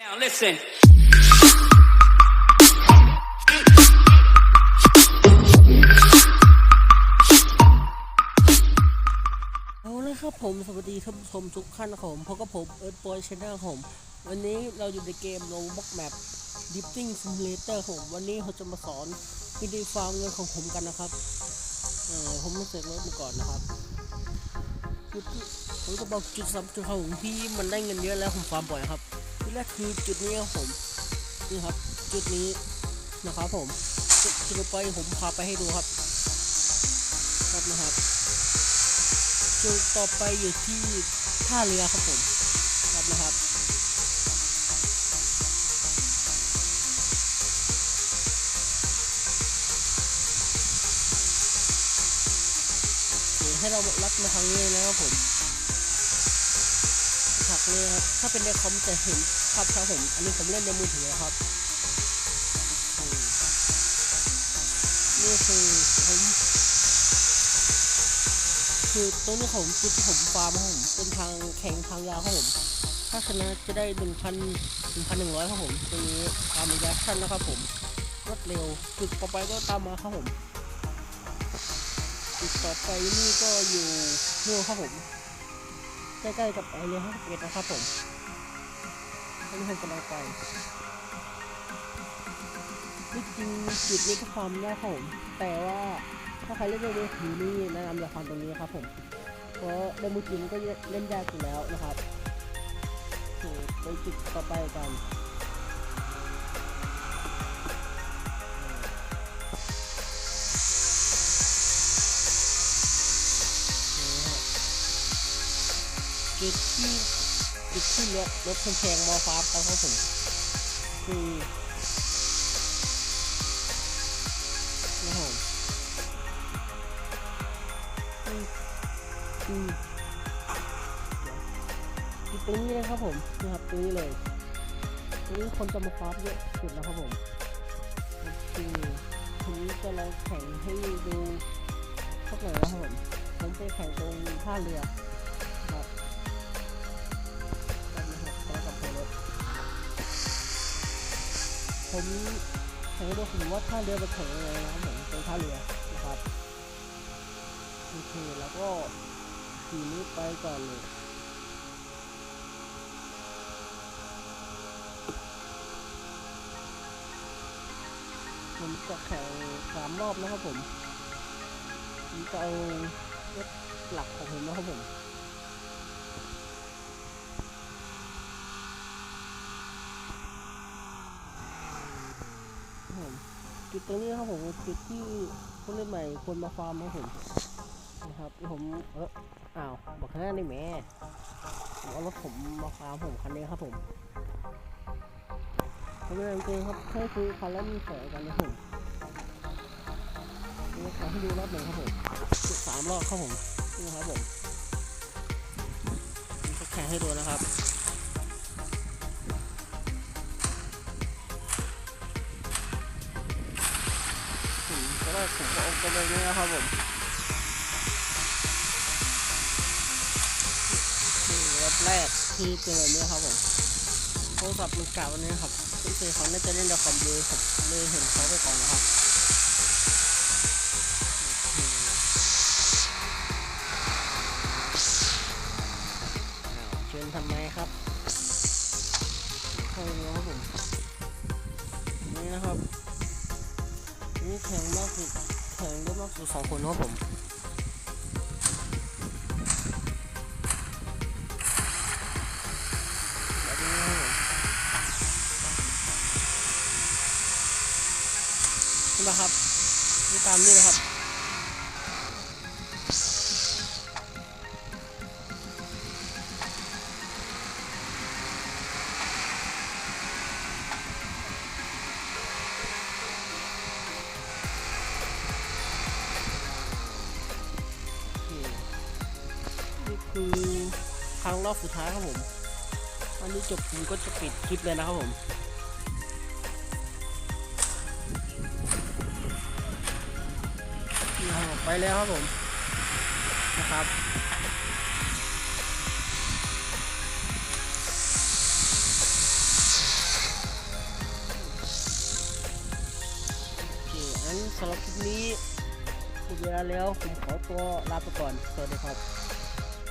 Now listen. เอาละครับผมสวัสดีท่านผู้ชมทุกท่านนะครับผมพบกับผมเอิร์ธบอยชแนลผม วันนี้เราอยู่ในเกมลงบล็อกแมป Dipping Simulator ผม วันนี้เขาจะมาสอนวิธีฟาร์มเงินของผมกันนะครับเออผมมาเสกรถมาก่อนนะครับจุดผมจะบอกจุดสำคัญของผมที่มันได้เงินเยอะแล้วผมฟาร์มบ่อยครับ ที่แรกคือจุดนี้ครับผมนี่ครับ จุดนี้นะครับผมจุดต่อไปผมพาไปให้ดูครับครับนะครับ จุดต่อไปอยู่ที่ท่าเรือครับผมครับนะครับให้เราลัดมาทางนี้นะครับผม ถักเลยครับ ถ้าเป็นในคอมจะเห็นภาพครับผม อันนี้ผมเล่นในมือถือครับคนี่คือผมคือตรงนี้ผมจุดที่ผมฟาร์มครับผมเป็นทางแข่งทางยาวครับผม ถ้าชนะจะได้หนึ่งพันหนึ่งพันหนึ่งร้อยครับผมตรงนี้ตามระยะสั้นนะครับผมรวดเร็วจุดต่อไปก็ตามมาครับผมจุดต่อไปนี่ก็อยู่นู่นครับผม ใกล้ๆกับไอเรือห้าสิบเอ็ดนะครับผมอันนี้ผมกำลังไปที่จริงจุดนี้ก็ฟาร์มยากครับผม แต่ว่าถ้าใครเล่นเรือถือนี่แนะนำอย่าฟังตรงนี้ครับผม เพราะในมือถือมันก็เล่นยากอยู่แล้วนะครับไปจุดต่อไปกัน จุดที่จุดที่รถรถแพงมอฟาร์มกันครับผมคือนี่ครับผมอืมอืมตรงนี้เลยครับผมนะครับตรงนี้เลยตรงนี้คนจะมาคราฟเยอะสุดแล้วครับผมโอเคทีนี้จะเราแข่งให้ดูสักหน่อยนะครับผมผมไปแข่งตรงท่าเรือ ผมแข่งให้ดูผมว่าท่าเรือเป็นแข่งยังไงนะครับผมตรงท่าเรือนะครับโอเคแล้วก็ขี่นี้ไปก่อนเลยผมจะแข่งสามรอบนะครับผมผมจะเอารถหลักของผมนะครับผมครับ ผม จุดตรงนี้ครับผมจุดที่ผู้เล่นใหม่ควรมาฟาร์มครับผมนะครับผมเอออ้าวบอกแค่นี้แม่ผมเอารถผมมาฟาร์มผมคันนี้ครับผมผมไม่จริงครับแค่คือคันแล้วมีแสงกันนะผมนี่ขอให้ดูรอบหนึ่งครับผมสามรอบครับผมนี่ครับผมแข่งให้ดูนะครับ ก็ได้ผมก็เอาไปเลยนี่นะครับผมนี่รอบแรกที่เจอเนี่ยครับผมโทรศัพท์มันเก่าเนี่ยครับซึ่งเคยเขาน่าจะเล่นในคอมเลยผมเลยเห็นเขาไปก่อนนะครับเคอ้าวเชิญทำไมครับเข้าเนื้อครับผมนี่นะครับ นี่แข่งมากสุดแข่งได้มากสุดสองคนครับผมนะครับผมนะครับนี่ตามนี่นะครับ คือครั้งรอบสุดท้ายครับผมอันนี้จบผมก็จะปิดคลิปเลยนะครับผมไปแล้วครับผมนะครับสำหรับคลิปนี้หมดเวลาแล้วผมขอตัวลาไปก่อน สวัสดีครับ